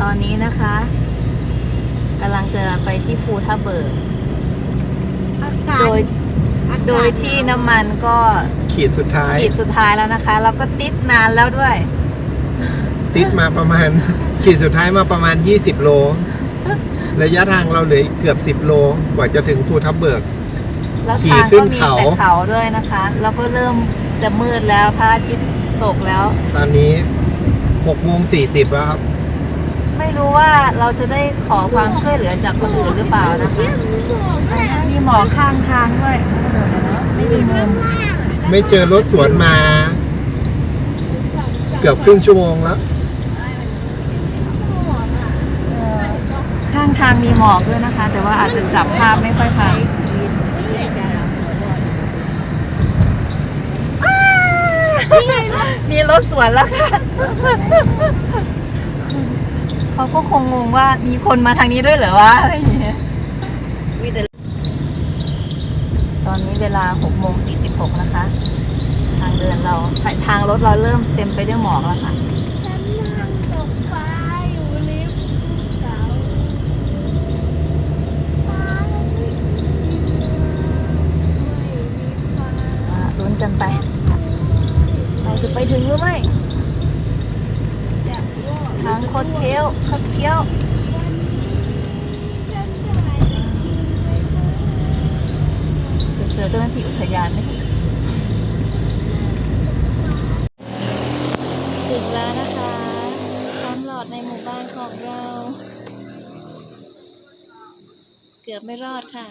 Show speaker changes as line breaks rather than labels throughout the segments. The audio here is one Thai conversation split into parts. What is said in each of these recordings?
ตอนนี้นะคะกำลังจะไปที่ภูทับเบิก
อากาศ
โดย
อากาศ
โดยที่น้ำมันก็
ขีดสุดท้าย
ขีดสุดท้ายแล้วนะคะ แล้วก็ติดนานแล้วด้วย
ติดมาประมาณ ขีดสุดท้ายมาประมาณ 20 โล ระยะทางเราเหลืออีกเกือบ 10 โล กว่าจะถึงภูทับเบิก
แล้ว
ขี่
ทาง
ขึ้
ก็
น
มี
เขา
แต่เขาด้วยนะคะ แล้วก็เริ่มจะมืดแล้วพระอาทิตย์ตกแล้ว
ตอนนี้6โมง40 แล้วครับ
ไม่รู้ว่าเราจะได้ขอความช่วยเหลือจากคนอื่นหรือเปล่านะคะมีหมอข้างทางด้วยเดี๋ยวนะไม่มีมุม
ไม่เจอรถสวนมา เกือบครึ่งชั่วโมงแล้ว
ข้างทางมีหมอกด้วยนะคะ แต่ว่าอาจจะจับภาพไม่ค่อยทันมีรถสวนแล้วค่ะ เขาก็คงงงว่ามีคนมาทางนี้ด้วยเหรอวะอะไรอย่างเงี้ยมีแต่ตอนนี้เวลา6โมง46นะคะ ทางเดินเราทางรถเราเริ่มเต็มไปด้วยหมอกแล้วค่ะ
ฉันนั่งตกปลาอยู่ริมเสาฟ้าไม่มีฟ้า
มาลุ้นกันไป เราจะไปถึงหรือไม่
แต่ว่า
งคดเคี้ยวคดเคี้ยว
ฉันได้ชิมไปแล้ว
จะเจอเจ้าหน้าที่อุทยานไหมถึงแล้วนะคะความหลอดในหมู่บ้านของเรา เกือบไม่รอดค่ะ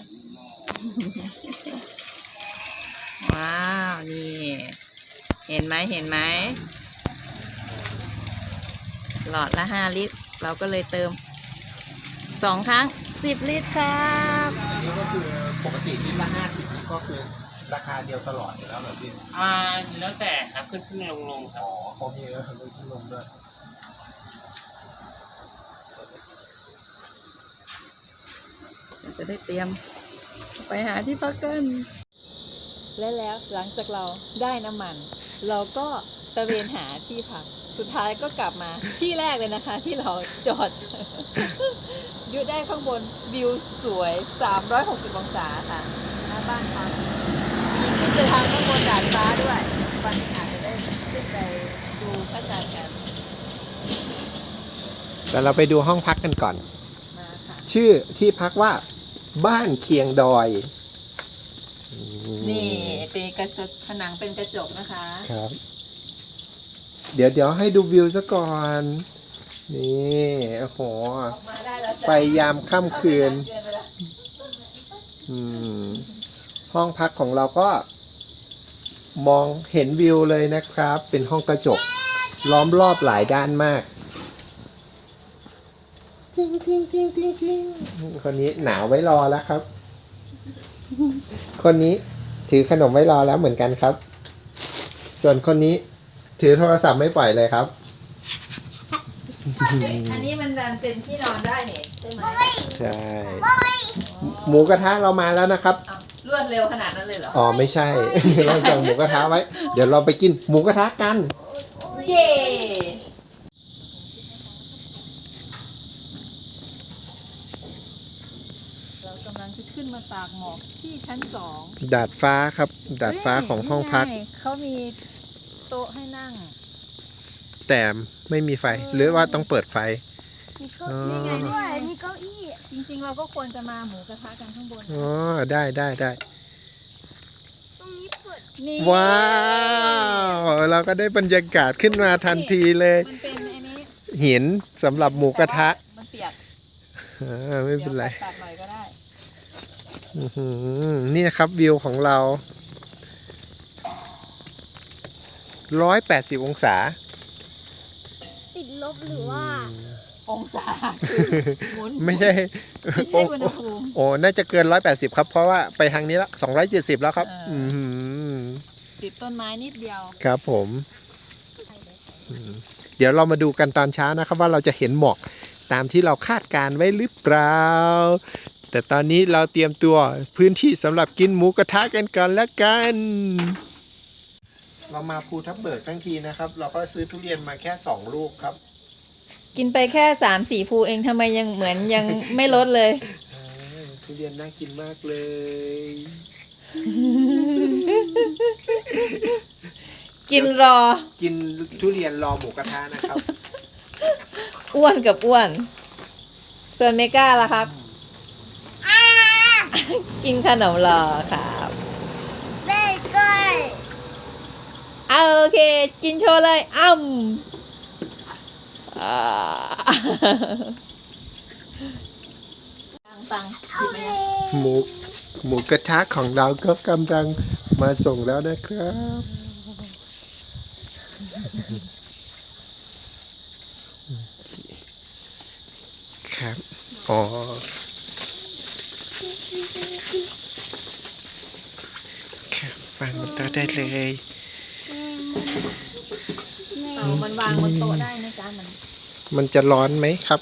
ว้าว นี่ เห็นไหมเห็นไหม หลอดละห้าลิตร เราก็เลยเติมสองครั้งสิบลิตรครับ
นี่ก็คือปกติลิตรละ50ก็คือราคาเดียวตลอดอยู่แล้วแบบนี้
อ่าแล้วแต่ครับขึ้นขึ้นลงลงครับ
อ๋อเขามีเออลดลงด้วย
เราจะได้เตรียมไปหาที่พักกันและแล้วหลังจากเราได้น้ำมัน เราก็ตระเวนหาที่พัก สุดท้ายก็กลับมาที่แรกเลยนะคะ ที่เราจอดอยู่ได้ข้างบนวิวสวย 360 องศาค่ะหน้าบ้านพักมีขึ้นไปทางข้างบนดาดฟ้าด้วยวันนี้อาจจะได้ขึ้นไปดูพระจันทร์กัน
แต่เราไปดูห้องพักกันก่อน
มาค่ะ
ชื่อที่พักว่าบ้านเคียงดอยอืม
นี่เป็นกระจกผนังเป็นกระจกนะคะ
ครับ เดี๋ยวเดี๋ยวให้ดูวิวซะก่อน นี่โอ้โห
ได้แล้วจ้ะ
ไฟยามค่ำคืน ห้องพักของเราก็ มองเห็นวิวเลยนะครับ เป็นห้องกระจก ล้อมรอบหลายด้านมากทิงทิงทิงทิงทิงคนนี้หนาวไว้รอแล้วครับ คนนี้ถือขนมไว้รอแล้วเหมือนกันครับ ส่วนคนนี้ ถือโทรศัพท์ไม่ปล่อยเลยครับ
อันนี้มันดันเป็นที่นอนได้เนี่ยใช่ไหม
ใช่ หมูกระทะเรามาแล้วนะครับ
อ้าวรวดเร็วขนาดนั้นเลยเหรอ
อ๋อไม่ใช่ เราสั่งหมูกระทะไว้ เดี๋ยวเราไปกินหมูกระทะกัน
เย่เรากำลังจะขึ้นมาตากหมอกที่ชั้นสอง
ดาดฟ้าครับ ดาดฟ้าของห้องพัก
นี่ไเขามี โต๊ะให้นั่ง
แต่ไม่มีไฟหรือว่าต้องเปิดไฟ
มีเก้า
อ๋อ
อี้ไงด้วยมีเก้าอี้
จริง ๆ เราก็ควรจะมาหมูกระทะกันข้างบน
อ๋อ ได้ได้ได้
ตรงนี้เปิด
นี่
ว้าว เราก็ได้บรรยากาศขึ้นมาทันทีเลย
มันเป็นอันนี้
หินสำหรับหมูกระทะ
มันเปียก
อ่าไม่เป็นไร
ดี๋ยวตัดๆหน่อยก็ได้
อื้อหือนี่นะครับวิวของเรา 180 องศา
ติดลบหรือว่า
องศาคือหมุน
ไม่ใช่
ไม่ใช่อุณหภูมิ
โอ้น่าจะเกิน 180 ครับ เพราะว่าไปทางนี้ละ270 แล้วครับ
เอออื
อหือ
ติดต้นไม้นิดเดียว
ครับผมอืมเดี๋ยวเรามาดูกันตอนเช้านะครับ ว่าเราจะเห็นหมอกตามที่เราคาดการไว้หรือเปล่า แต่ตอนนี้เราเตรียมตัวพื้นที่สำหรับกินหมูกระทะกันก่อนแล้วกัน เรามาภูทับเบิกทั้งทีนะครับ เราก็ซื้อทุเรียนมาแค่2ลูกครับ
กินไปแค่สามสี่ภูเองทำไมยังเหมือนยังไม่ลดเลย
ทุเรียนน่ากินมากเลย
กินรอ
กินทุเรียนรอหมูกระทะนะครับ
อ้วนกับอ้วน ส่วนเมก้าล่ะครับ กินขนมรอครับ
ได้ก้อย
เอาโอเค กินโชว์เลยอ้ำอ่าตังตังหยิบมายัง
หมูหมูกระทะของเราก็กำลังมาส่งแล้วนะครับ ครับ อ๋อ ครับวางบนโต๊ะได้เลย
เอามันวางบนโต๊ะได้นะจ๊ะมัน
มันจะร้อนไหมครับ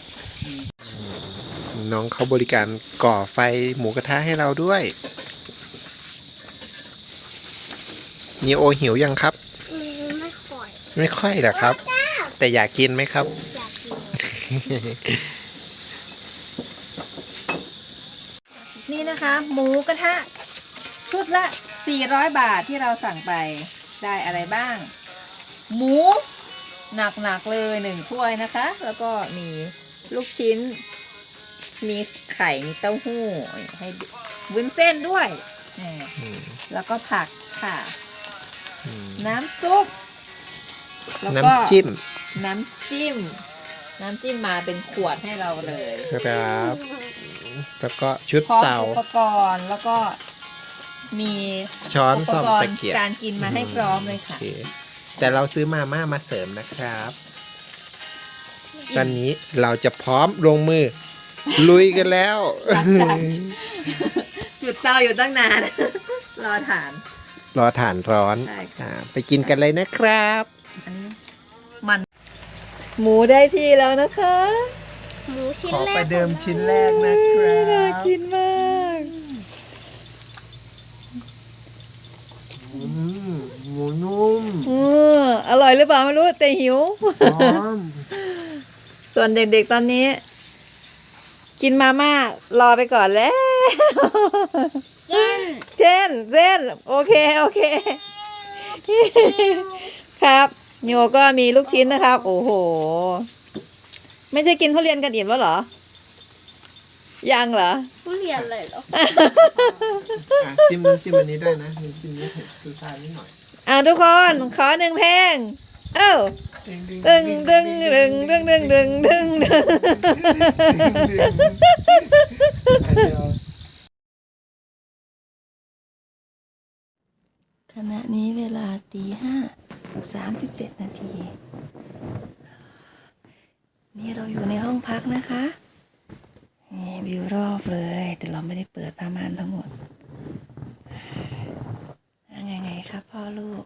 น้องเขาบริการก่อไฟหมูกระทะให้เราด้วยนีโอหิวยังครับ
อืมไม่ค่อย
ไม่ค่อยหรอกครับ แต่อยากกินไหมครับ
อยากกิน
นี่นะคะ หมูกระทะ ชุดละ 400 บาทที่เราสั่งไป ได้อะไรบ้าง หมูหนักๆเลยหนึ่งถ้วยนะคะ แล้วก็มีลูกชิ้น มีไข่มีเต้าหู้ให้วุ้นเส้นด้วยนี่แล้วก็ผักค่ะ น้ำซุปแล้วก็
น้ำจิ้ม
น้ำจิ้ม น้ำจิ้มมาเป็นขวดให้เราเลย
ครับ แล้วก็ชุด
พร้อม
เตา
อุปกรณ์แล้วก็ มี
ช้อน
อุป
ซ่อม
กร
ตะ
ณ์
เกียบ
การกินมาให้พร้อมเลยค่ะ
โอแต่เราซื้อมาม่ามาเสริมนะครับ ตอนนี้เราจะพร้อมลงมือ ลุยกันแล้ว
หลังจากจุดเตาอยู่ตั้งนาน รอฐาน
รอฐานร้อน
ใช่ค่ะ
อ่าไปกินกันเลยนะครับ
อันนี้มันหมูได้ที่แล้วนะคะ
หมูชิ้น
ขอ
แร
ไป
ก
เดิมชิ้นแรกนะครับ
น่ากินมาก
อืมหมูนุ่ม
อืออ ร่อยหรือเปล่าไม่รู้แต่หิว
หอม
ส่วนเด็กๆตอนนี้ กินมาม่ารอไปก่อนแล้ว
เย็น
เช่นเช่นโอเคโอเค ครับโยก็มีลูกชิ้นนะครับ โอ้โห ไม่ใช่กินทุเรียนกันอิ่มแล้วเหรอ ยังเหรอ
ทุเรียนเลยเหรอ
อะจิ้มน้ำจิ้มอันนี้ได้นะน้ำจิ้มนี้เผ็ดซูซ่านิดหน่อย
อ่าทุกคนขอหนึ่งเพลง เอ้าดึงดึงดึงดึงดึงดึงดึงดึงขณะนี้เวลาตีห้าสามสิบเจ็ดนาที นี่เราอยู่ในห้องพักนะคะ นี่วิวรอบเลย แต่เราไม่ได้เปิดผ้าม่านทั้งหมดยังไงไง ครับพ่อลูก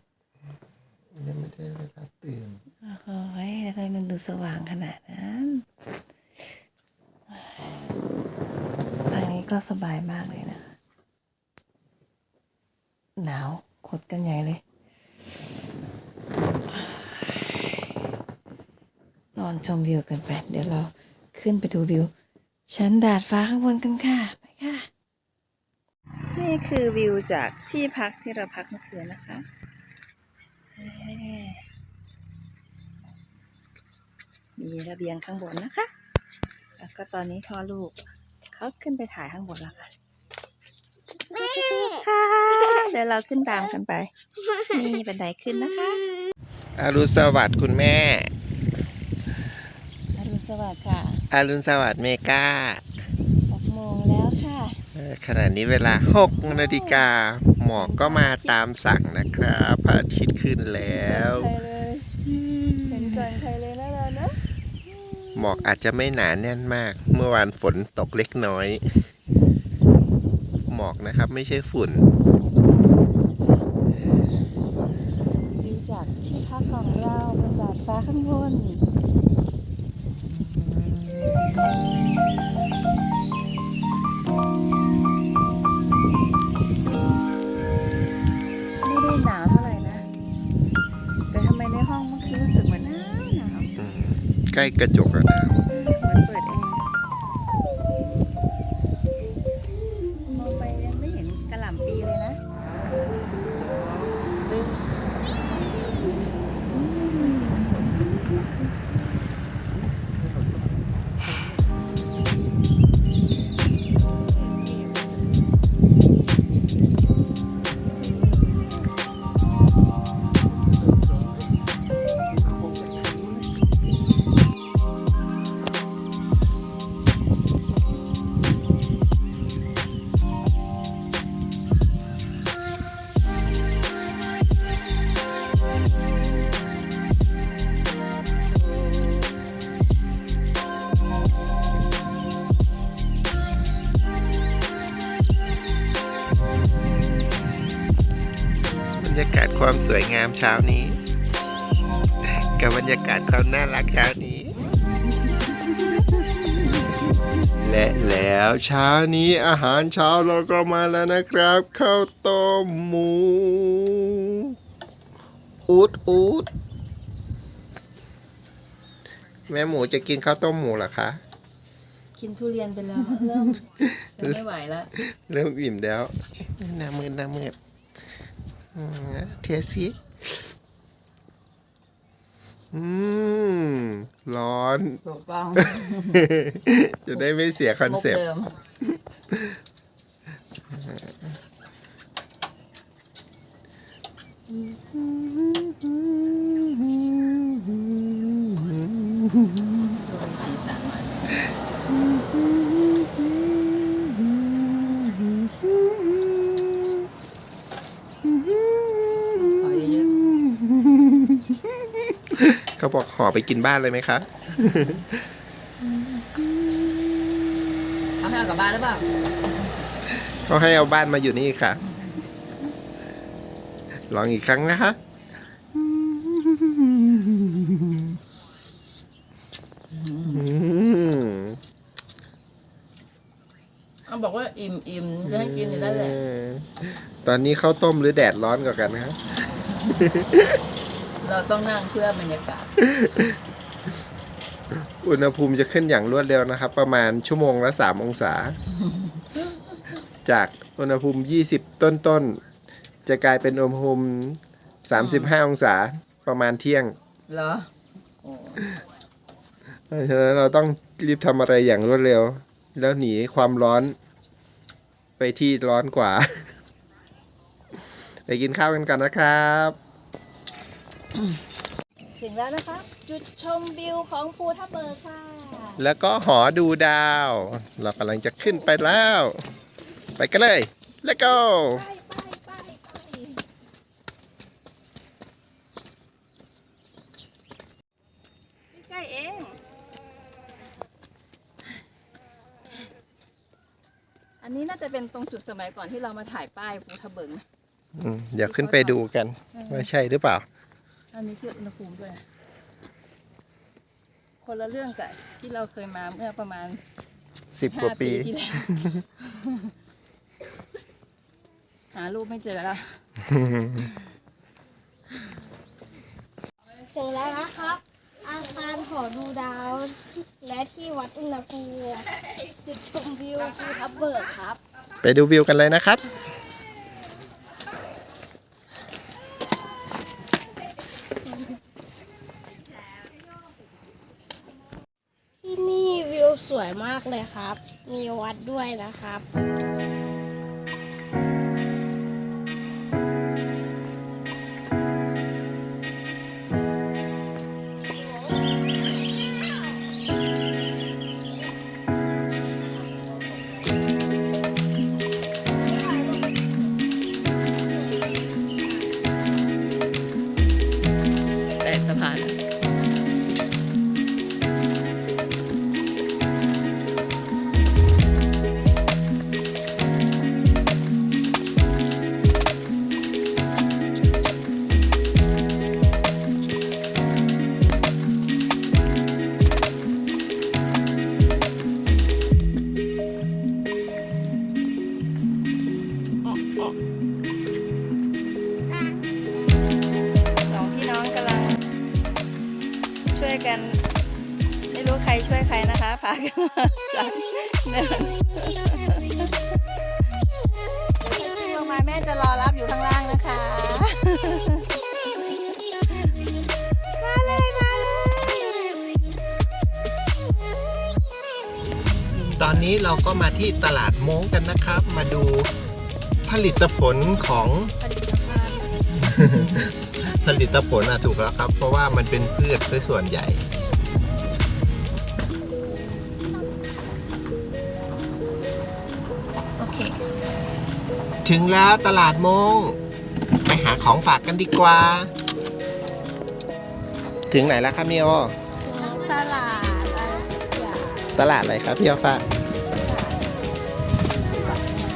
ยังไม่ได้เวลาตื่น
โอ้โหทำไมมันดูสว่างขนาดนั้นทางนี้ก็สบายมากเลยนะ หนาวขดกันใหญ่เลย นอนชมวิวกันไป เดี๋ยวเราขึ้นไปดูวิว ชั้นดาดฟ้าข้างบนกันค่ะ ไปค่ะ นี่คือวิวจากที่พักที่เราพักเมื่อคืนนะคะเฮ้มีระเบียงข้างบนนะคะ แล้วก็ตอนนี้พ่อลูกเขาขึ้นไปถ่ายข้างบนแล้วค่ะค่ะ เดี๋ยวเราขึ้นตามกันไป นี่บันไดขึ้นนะคะ
อารุณสวัสดิ์คุณแม่
อรุณสวัสดิ์ค่ะ
อารุณสวัสดิ์เมกา
6โมงแล้วค่ะ
เอ่อ ขณะนี้เวลา6นาฬิกาหมอกก็มาตามสั่งนะครับพระอาทิตย์ขึ้นแล้ว
ใครเลยเห็นก่อนใครเลยแล้วเรานะ
หมอกอาจจะไม่หนาแน่นมาก เมื่อวานฝนตกเล็กน้อย หมอกนะครับไม่ใช่ฝุ่น
วิวจากที่พักของเราบนดาดฟ้าข้างบน
ล้กระจกอะ ความสวยงามเช้านี้ กับบรรยากาศความน่ารักเช้านี้ และแล้วเช้านี้อาหารเช้าเราก็มาแล้วนะครับข้าวต้มหมู อูดอูดแม่หมูจะกินข้าวต้มหมูเหรอคะ
กินทุเรียนไปแล้วเริ่มจะไม่ไหวแล้ว
เริ่มอิ่มแล้วหน้ามืดหน้ามืดอืมเทียสิ อืม ร้อน
ถูกต้อง
จะได้ไม่เสียคอนเซป
มุก
ต์
เดิม ดูมีสีสันหน่อยขอเยอะ
เขา บอกห่อไปกินบ้านเลยไหมคะ
ๆเขาให้เอากลับบ้านหรือเปล่า
เขาให้เอาบ้านมาอยู่นี่ค่ะ ลองอีกครั้งนะคะอืม
เขาบอกว่าอิ่มอิ่มจะให้กินอยู่นั่นแหละ
ตอนนี้ข้าวต้มหรือแดดร้อนกว่ากันคะ
เราต้องนั่งเพื่อบรรยากาศ
อุณหภูมิจะขึ้นอย่างรวดเร็วนะครับ ประมาณชั่วโมงละสามองศา จากอุณหภูมิ 20ต้นต้นๆ จะกลายเป็นอุณหภูมิ 35 องศาประมาณเที่ยง
เหรอโอ้
เพราะฉะนั้นเราต้องรีบทำอะไรอย่างรวดเร็ว แล้วหนีความร้อน ไปที่ร้อนกว่า ไปกินข้าวกันก่อนนะครับ
ถึงแล้วนะคะ จุดชมวิวของภูทับเบิกค่ะ
แล้วก็หอดูดาว เรากำลังจะขึ้นไปแล้ว ไปกันเลย let's go
ไปไปไปไปใกล้ๆเอง
อันนี้น่าจะเป็นตรงจุดสมัยก่อนที่เรามาถ่ายป้ายภูทับเบิกนะ
อืมเดี๋ยวขึ้นไปดูกัน ว่าใช่หรือเปล่า
อันนี้คืออุณหภูมิด้วยนะคนละเรื่องกับที่เราเคยมาเมื่อประมาณ
สิบกว่า
ห้า
ปี
ปี ที่แล้ว หารูปไม่เจอแล้ว
ถึงแล้วนะครับ อาคารหอดูดาว และที่วัดอุณหภูมิจุดชมวิวภูทับเบิกครับ
ไปดูวิวกันเลยนะครับ
ที่นี่วิวสวยมากเลยครับ มีวัดด้วยนะครับ
ที่ตลาดม้งกันนะครับ มาดูผลิตผลของ ผลิตผลอะถูกแล้วครับ เพราะว่ามันเป็นพืชซะส่วนใหญ่
โอเค
ถึงแล้วตลาดมงไปหาของฝากกันดีกว่า ถึงไหนแล้วครับเนี่ยโอ
ตลาดอะไรอย่าง
ตลาดอะไรครับพี่อฟ้า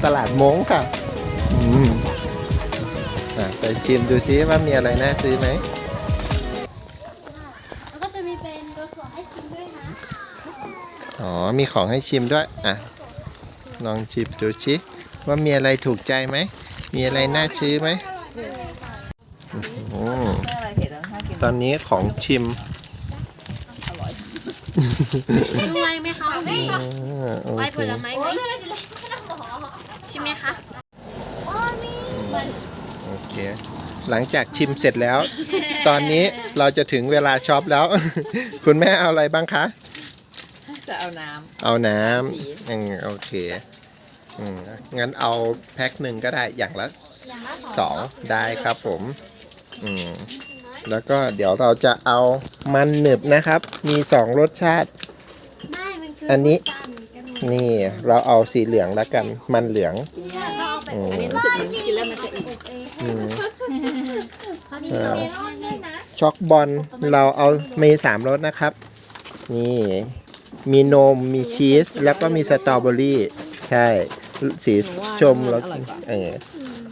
ตลาดมงค่ะอืมอะไปชิมดูซิว่ามีอะไรน่าซื้อไหม
แล้วก็จะมีเป็นตัวสวให้ชิมด้วยนะ
อ๋อ มีของให้ชิมด้วย อะ ลองชิมดูชิว่ามีอะไรถูกใจไหม มีอะไรน่าซื้อไหมอืม
ไม่อะไรเผ็ดแล้วน่ากิน
ตอนนี้ของชิม
เป็นไวไหมคะคุณแม่
อ่าโอ
ไว
เค
ผลไม้ไหมชิมไหมคะ
โอ เค หลังจากชิมเสร็จแล้ว ตอนนี้เราจะถึงเวลาช็อปแล้ว คุณแม่เอาอะไรบ้างคะ
จะเอาน้
เอาน้
สีำ
อืมโอเคอืมงั้นเอาแพ็คหนึ่งก็ได้อย่างละ
อย่างละสอง
สองได้ครับผมอืมแล้วก็เดี๋ยวเราจะเอามันหนึบนะครับ มีสองรสชาติ
ไม่มันคือ
อั
อั
นนี้ นี่เราเอาสีเหลืองแล้วกันมันเหลือง
เราเอาไป
อื
อบ
มำ
อันนี้รู้สึกเหมือนกินแล้วมันจะอิ่ม
อบ เอง
อืม
เขาดีเราเมลอนด้วยนะ
ช็อกบอลเราเอามีสามรสนะครับ นี่ มีนมมีชีส แล้วก็มีสตรอเบอรี่ ใช่ สีชมแล้วเออ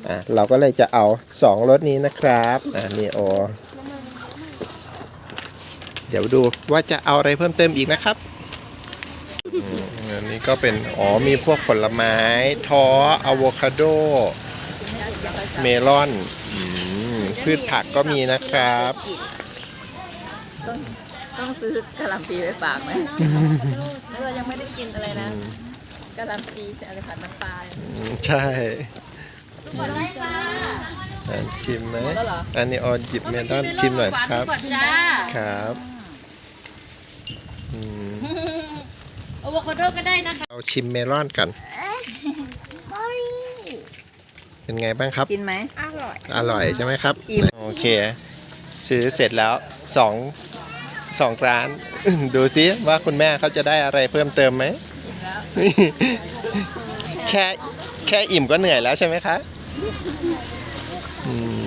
อะเราก็เลยจะเอาสองรสนี้นะครับ อะนี่โอเดี๋ยวดูว่าจะเอาอะไรเพิ่มเติมอีกนะครับอืมอันนี้ก็เป็น อ๋อมีพวกผลไม้ ท้ออะโวคาโด เมลอนอืมพืชผักก็มีนะครับ
ต้องต้องซื้อกะหล่ำปีไปฝากไหมแล้วเรายังไม่ได้กินอะไรนะกะหล่ำปีอะไรผัดน้ำปลาเนี่ย
อืมใช่
หมดได้ค่ะ
อะชิมไหม
หมดแล้วเหรอ
อันนี้ออนหยิบเมลอนชิมหน่อยครับ
จ้า
ครับอืม
อะโวคาโดก็ได้นะคะ
เราชิมเมลอนกัน เป็นไงบ้างครับ
กินไหม
อร่อยใช่ไหมครับ
อิ่ม
โอเค ซื้อเสร็จแล้วสองสองร้าน ดูซิว่าคุณแม่เขาจะได้อะไรเพิ่มเติมไหม
แล้ว
แค่แค่อิ่มก็เหนื่อยแล้วใช่ไหมคะอืม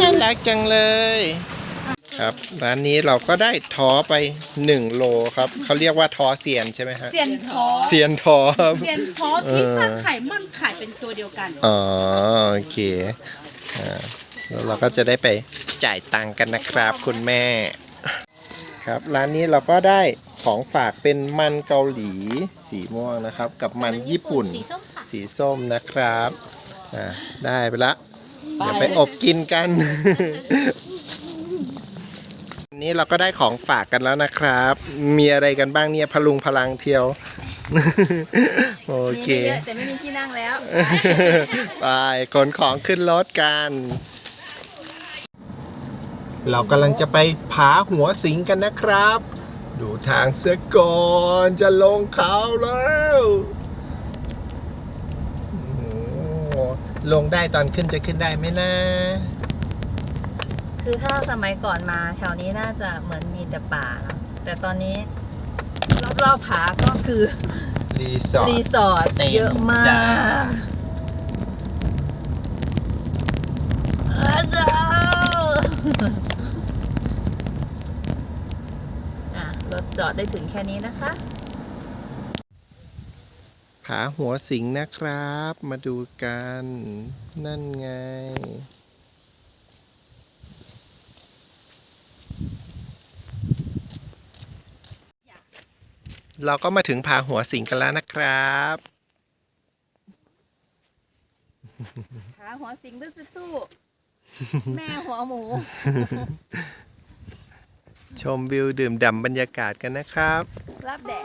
น่ารักจังเลย ครับร้านนี้เราก็ได้ท้อไป1โลครับเขาเรียกว่าท้อเซียนใช่ไหมฮะ
เซียนทอ
เซียนท้อครับ
เซียนทอพิซซ่าไข่มันไข่เป็นตัวเดียวกัน
อ๋อโอเคอ่าแล้วเราก็จะได้ไปจ่ายตังค์กันนะครับ คุณแม่ครับร้านนี้เราก็ได้ของฝากเป็นมันเกาหลีสีม่วงนะครับ กับมันญี่ปุ่น
สีส้มค่ะ
สีส้มนะครับอ่าได้ไปละเดี๋ยวไปอบกินกันวั นนี้เราก็ได้ของฝากกันแล้วนะครับ มีอะไรกันบ้างเนี่ยพลุงพลังเที่ยว โอ
มี
เค
ไม่เยอะแต่ไม่มีที่นั่งแล้ว
ไปขนของขึ้นรถกัน เรากำลังจะไปผาหัวสิงกันนะครับ ดูทางเสือก่อนจะลงเขาแล้วโอ้โหลงได้ตอนขึ้นจะขึ้นได้ไหมนะ
คือถ้าสมัยก่อนมาแถวนี้น่าจะเหมือนมีแต่ป่าเนอะแต่ตอนนี้รอบๆผาก็คือ
รีสอร์
รี
ท
สอร์ท
เต็ม
เยอะมา
จ้า
กอาจารย์อะรถจอดได้ถึงแค่นี้นะคะ
ผาหัวสิงนะครับ มาดูกัน นั่นไง เราก็มาถึงผาหัวสิงกันแล้วนะครับ
ขาหัวสิงด้วยสู้ๆแม่หัวหมู
ชมวิวดื่มด่ำบรรยากาศกันนะครับ
รับแดด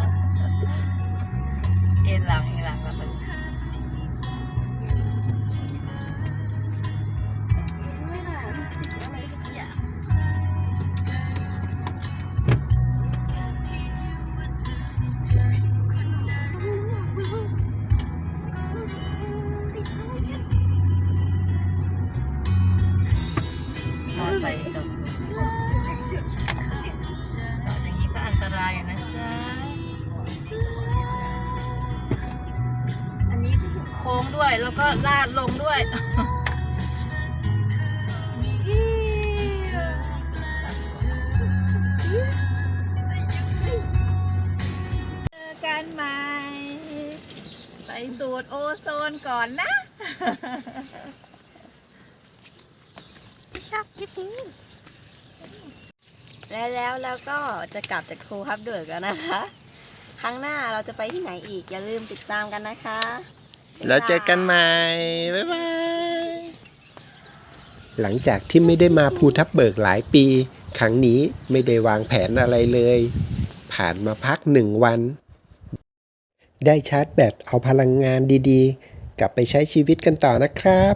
ไปสูตรโอโซนก่อนนะ
ชอบคิดถึง
และแล้วเราก็จะกลับจากครูฮับเดือกแล้วนะคะ ครั้งหน้าเราจะไปที่ไหนอีก อย่าลืมติดตามกันนะคะ
แล้วเจอกันใหม่ บ๊ายบาย หลังจากที่ไม่ได้มาภูทับเบิกหลายปี ครั้งนี้ไม่ได้วางแผนอะไรเลย ผ่านมาพักหนึ่งวัน ได้ชาร์จแบตเอาพลังงานดีๆ กลับไปใช้ชีวิตกันต่อนะครับ